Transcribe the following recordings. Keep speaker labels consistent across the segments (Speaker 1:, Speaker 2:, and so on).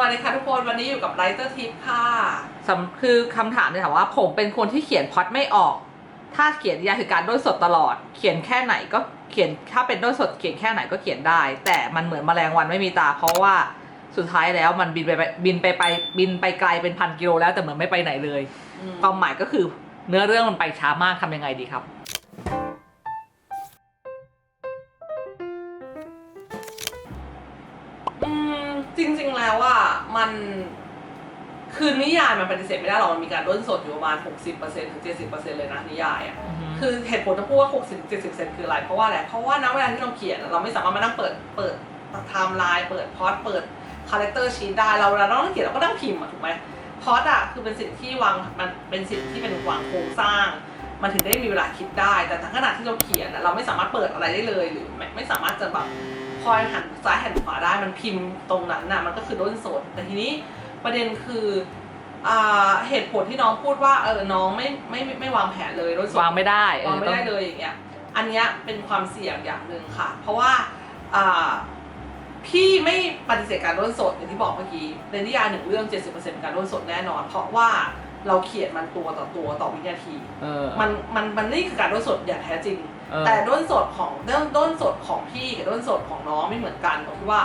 Speaker 1: วัสดีค่ะทุกคนวันนี้อยู่กับไรเตอร์ทิปค่ะ
Speaker 2: สำคือคำถามเนี่ยถามว่าผมเป็นคนที่เขียนพล็อตไม่ออก ถ้าเขียนนิยายคือการด้นสดตลอด เขียนแค่ไหนก็เขียนถ้าเป็นด้นสดเขียนแค่ไหนก็เขียนได้ แต่มันเหมือนแมลงวันไม่มีตา เพราะว่าสุดท้ายแล้วมันบินไปไปบินไปไปบินไปไกลเป็นพันกิโลแล้วแต่เหมือนไม่ไปไหนเลย ความหมายก็คือเนื้อเรื่องมันไปช้ามากทำยังไงดีครับ
Speaker 1: มันคือนิยายมันปฏิเสธไม่ได้หรอกมันมีการด้นสดอยู่ประมาณ 60%ถึง 70%เลยนะนิยายอะคือเหตุผลที่พูดว่า 60-70%คืออะไร เพราะว่าอะไร เพราะว่าณเวลาที่เราเขียนอะเราไม่สามารถมานั่งเปิดเปิดไทม์ไลน์เปิดพอดเปิดคาแรคเตอร์ชีตได้เราเวลาเราต้องเขียนเราก็ต้องพิมพ์อะถูกไหมพอดอะคือเป็นสิ่งที่วางมันเป็นสิ่งที่เป็นวางโครงสร้าง มันถึงได้มีเวลาคิดได้ แต่ขณะที่เราเขียนอะเราไม่สามารถเปิดอะไรได้เลยหรือไม่ไม่สามารถจะแบบ คอยหันซ้ายหันขวาได้มันพิมพ์ตรงนั้นน่ะมันก็คือด้นสดแต่ทีนี้ประเด็นคืออ่าเหตุผลที่น้องพูดว่าเออน้องไม่ไม่ไม่ไม่วางแผนเลยด้นสด
Speaker 2: วางไม่ได้เออ
Speaker 1: วางไม่ได้
Speaker 2: ต้อง
Speaker 1: เลยอย่างเงี้ยอันเนี้ยเป็นความเสี่ยงอย่างหนึ่งค่ะ เพราะว่าอ่าพี่ไม่ปฏิเสธการร่นสดอย่างที่บอกเมื่อกี้ในนิยายหนึ่งเรื่อง 70%การร่นสดแน่นอน เพราะว่าเราเขียนมันตัวต่อตัวต่อวินาที
Speaker 2: เออ
Speaker 1: มันมันมันนี่คือการร่นสดอย่างแท้จริง
Speaker 2: เออ
Speaker 1: แต่ด้นสดของด้นด้นสดของพี่กับด้นสดของน้องไม่เหมือนกันตรงที่ว่า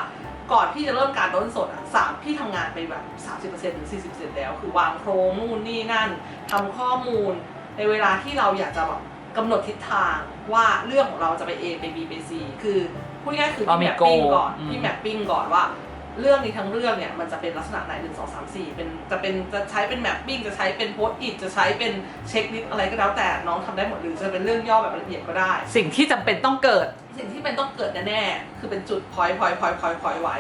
Speaker 1: ก่อนพี่จะเริ่มการด้นสดอะสามพี่ทำงานไปแบบ 30%ถึง 40%แล้ว คือวางโครงนู่นนี่นั่นทำข้อมูล ในเวลาที่เราอยากจะแบบกำหนดทิศทางว่าเรื่องของเราจะไป A ไป B ไป C คือพูดง่ายๆคือ
Speaker 2: เรา
Speaker 1: พี่
Speaker 2: มี
Speaker 1: แมปปิ้ง
Speaker 2: goal
Speaker 1: ก่อน
Speaker 2: อืม
Speaker 1: พี่แมปปิ้งก่อนว่า เรื่องนี้ทั้งเรื่องเนี่ยมันจะเป็นลักษณะไหนหนึ่งสองสามสี่เป็นจะเป็นจะใช้เป็นแมปปิ้งจะใช้เป็นโพสต์อิทจะใช้เป็นเช็คลิสต์อะไรก็แล้วแต่น้องทำได้หมดหรือจะเป็นเรื่องย่อแบบละเอียดก็ได้
Speaker 2: สิ่งที่จำเป็นต้องเกิด
Speaker 1: สิ่งที่เป็นต้องเกิดแน่ๆคือเป็นจุดพอยพอยพอยพอยพอยไว้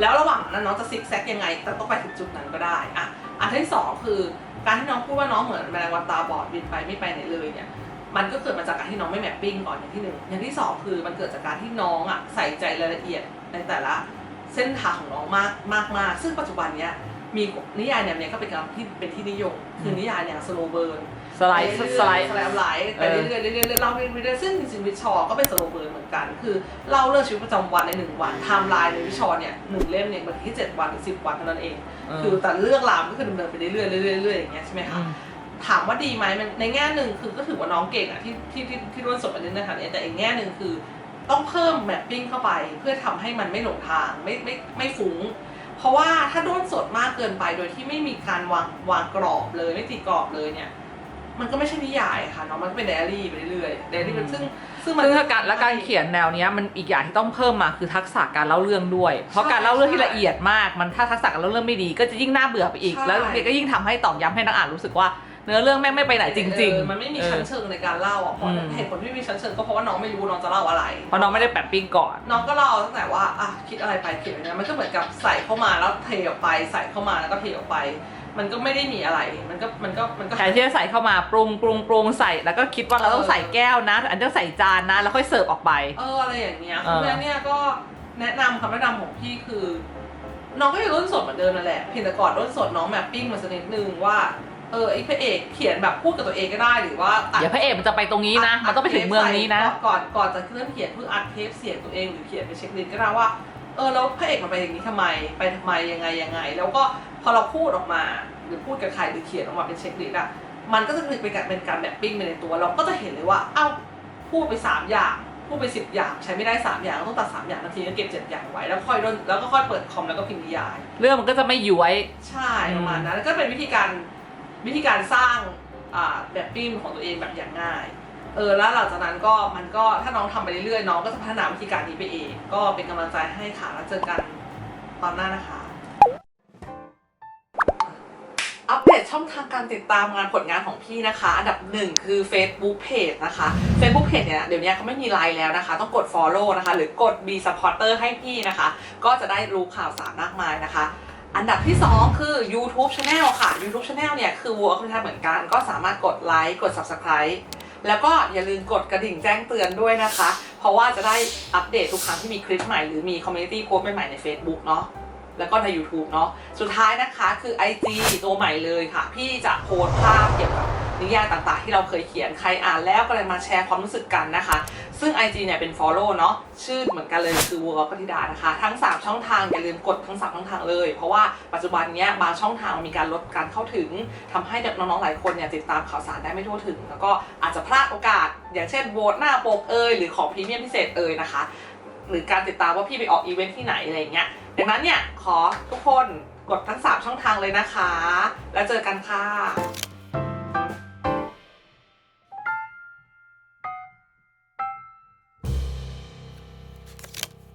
Speaker 1: แล้วระหว่างนั้นน้องจะซิกแซกยังไงแต่ต้องไปถึงจุดนั้นก็ได้อะอันที่สองคือการที่น้องพูดว่าน้องเหมือนแมลงวันตาบอดบินไปไม่ไปไหนเลยเนี่ยมันก็เกิดมาจากการที่น้องไม่แมปปิ้งก่อนอย่างที่หนึ่งอย่างที่สองคือมันเกิดจากการที่น้องอะใส่ใจรายละเอียดในแต่ละ เส้นทางของน้องมากมากมากซึ่งปัจจุบันเนี้ยมีนิยายแนวเนี้ยก็เป็นการที่เป็นที่นิยม คือนิยายแนวสโลเบิร์น
Speaker 2: สไลด์สไลด์
Speaker 1: สไลด์ไหลไปเรื่อยๆเรื่อยๆเรื่อยๆเล่าไปเรื่อยๆซึ่งจริงๆวิชอก็เป็นสโลเบิร์นเหมือนกัน คือเล่าเรื่องชีวิตประจำวันในหนึ่งวันไทม์ไลน์ในวิชอเนี่ยหนึ่งเล่มเนี่ยบางทีเจ็ดวันหรือสิบวันเท่านั้นเอง คือแต่เรื่องราวมันก็คือดำเนินไปเรื่อยๆเรื่อยๆเรื่อยๆอย่างเงี้ยใช่ไหมคะ
Speaker 2: อืม
Speaker 1: ถามว่าดีไหมมันในแง่หนึ่งคือก็ถือว่าน้องเก่งอะที่ที่ที่ที่ร่วนสดประเด็นในฐานะแต่อีกแง่หนึ่งคือ ต้องเพิ่มแมปปิ้งเข้าไป เพื่อทำให้มันไม่หลงทางไม่ไม่ไม่ฟุ้ง เพราะว่าถ้าด้นสดมากเกินไปโดยที่ไม่มีการวางวางกรอบเลยไม่ตีกรอบเลยเนี่ยมันก็ไม่ใช่นิยายค่ะเนาะมันก็เป็นไดอารี่ไปเรื่อยๆไดอารี่เป็นซึ่งซึ่งมัน
Speaker 2: ซึ่งถ้าการและการเขียนแนวเนี้ยมันอีกอย่างที่ต้องเพิ่มมาคือทักษะการเล่าเรื่องด้วย เพราะการเล่าเรื่องที่ละเอียดมากมันถ้าทักษะการเล่าเรื่องไม่ดี ก็จะยิ่งน่าเบื่อไปอีก แล้วก็ยิ่งทำให้ตอกย้ำให้นักอ่านรู้สึกว่า เนื้อเรื่องแม่งไม่ไปไหนจริง
Speaker 1: เออมันไม่มีชั้นเชิงในการเล่าอะเพราะ
Speaker 2: อืม
Speaker 1: เหตุผลที่ไม่มีชั้นเชิงก็เพราะว่าน้องไม่รู้น้องจะเล่าอะไร
Speaker 2: ๆเพราะน้องไม่ได้แปะปิ้งก่อน
Speaker 1: น้องก็เล่าตั้งแต่ว่าอะคิดอะไรไปเขียนอะไรมันก็เหมือนกับใส่เข้ามาแล้วเทออกไป ใส่เข้ามาแล้วก็เทออกไป มันก็ไม่ได้มีอะไร มันก็มันก็มันก็
Speaker 2: แทนที่จะใส่เข้ามาปรุงปรุงปรุงใส่แล้วก็คิดว่าเราต้องใส่แก้วนะ อันนี้ต้องใส่จานนะ แล้วค่อยเสิร์ฟออกไป
Speaker 1: เอออะไรอย่างเงี้ย
Speaker 2: เอ
Speaker 1: เพ
Speaker 2: อ
Speaker 1: ราะฉะนั้นเนี่ยก็แนะนำคำแนะนำของพี่คือ น้องก็ยังรุ่นสดเหมือนเดิมนั่นแหละเพียงแต่ก่อนรุ่นสดน้องแมปปิ้งมาสักนิดนึงว่า เออไอ้พระเอกเขียนแบบพูดกับตัวเองก็ได้หรือว่าตัด
Speaker 2: เดี๋ยวพระเอกมันจะไปตรงนี้นะ มันต้องไปถึงเมืองนี้นะ
Speaker 1: ก่อนก่อนจะเริ่มเขียนเพื่ออัดเทปเสียงตัวเองหรือเขียนไปเช็คลิสต์ก็ได้ว่าเออแล้วพระเอกมันไปอย่างนี้ทำไมไปทำไมยังไงยังไง แล้วก็พอเราพูดออกมาหรือพูดกับใครหรือเขียนออกมาเป็นเช็คลิสต์อะมันก็จะเป็นการเป็นการแบบปิ้งไปในตัว เราก็จะเห็นเลยว่าเอ้าพูดไปสามอย่างพูดไปสิบอย่างใช้ไม่ได้สามอย่างก็ต้องตัดสามอย่างนาทีก็เก็บเจ็ดอย่างไว้แล้วค่อยร่นแล้วก็ค่อยเปิดคอมแล้วก็พิมพ์นิยาย
Speaker 2: เรื่องมันก็จะไม่ย้วย
Speaker 1: ใช่ประมาณนั้นแล้วก็เป็นวิธีการ วิธีการสร้างแบบปิ้งของตัวเองแบบอย่างง่าย เออแล้วหลังจากนั้นก็มันก็ถ้าน้องทำไปเรื่อยๆน้องก็จะพัฒนาวิธีการนี้ไปเอง ก็เป็นกำลังใจให้ค่ะแล้วเจอกันตอนหน้านะคะ อัปเดตช่องทางการติดตามงานผลงานของพี่นะคะ อันดับหนึ่งคือ Facebook Page นะคะ Facebook Page เนี่ยเดี๋ยวนี้เขาไม่มีไลน์แล้วนะคะ ต้องกด Follow นะคะ หรือกด Be Supporter ให้พี่นะคะ ก็จะได้รู้ข่าวสารมากมายนะคะ อันดับที่ 2 คือ YouTube Channel ค่ะ YouTube Channel เนี่ย คือ Work เหมือนกัน ก็สามารถกดไลค์กด Subscribe แล้วก็อย่าลืมกดกระดิ่งแจ้งเตือนด้วยนะคะ เพราะว่าจะได้อัปเดตทุกครั้งที่มีคลิปใหม่หรือมีคอมมูนิตี้โพสต์ใหม่ใน Facebook เนาะแล้วก็ใน YouTube เนาะสุดท้ายนะคะคือ IG ตัวใหม่เลยค่ะ พี่จะโพสภาพเกี่ยวกับนิยายต่างๆ ที่เราเคยเขียนใครอ่านแล้วก็เลยมาแชร์ความรู้สึกกันนะคะ ซึ่ง IG เนี่ยเป็น follow เนาะชื่อเหมือนกันเลยคือวัวปฏิดานะคะ ทั้ง 3 ช่องทางอย่าลืมกดทั้ง 3 ช่องทางเลย เพราะว่าปัจจุบันเนี้ยบางช่องทางมีการลดการเข้าถึงทำให้เด็กน้องๆหลายคนเนี่ยติดตามข่าวสารได้ไม่ทั่วถึง แล้วก็อาจจะพลาดโอกาส อย่างเช่นโหวตหน้าปกเอยหรือของพรีเมียมพิเศษเอยนะคะ หรือการติดตามว่าพี่ไปออกอีเวนท์ที่ไหนอะไรเงี้ยดังนั้นเนี่ยขอทุกคนกดทั้ง 3 ช่องทางเลยนะคะ แล้วเจอกันค่ะ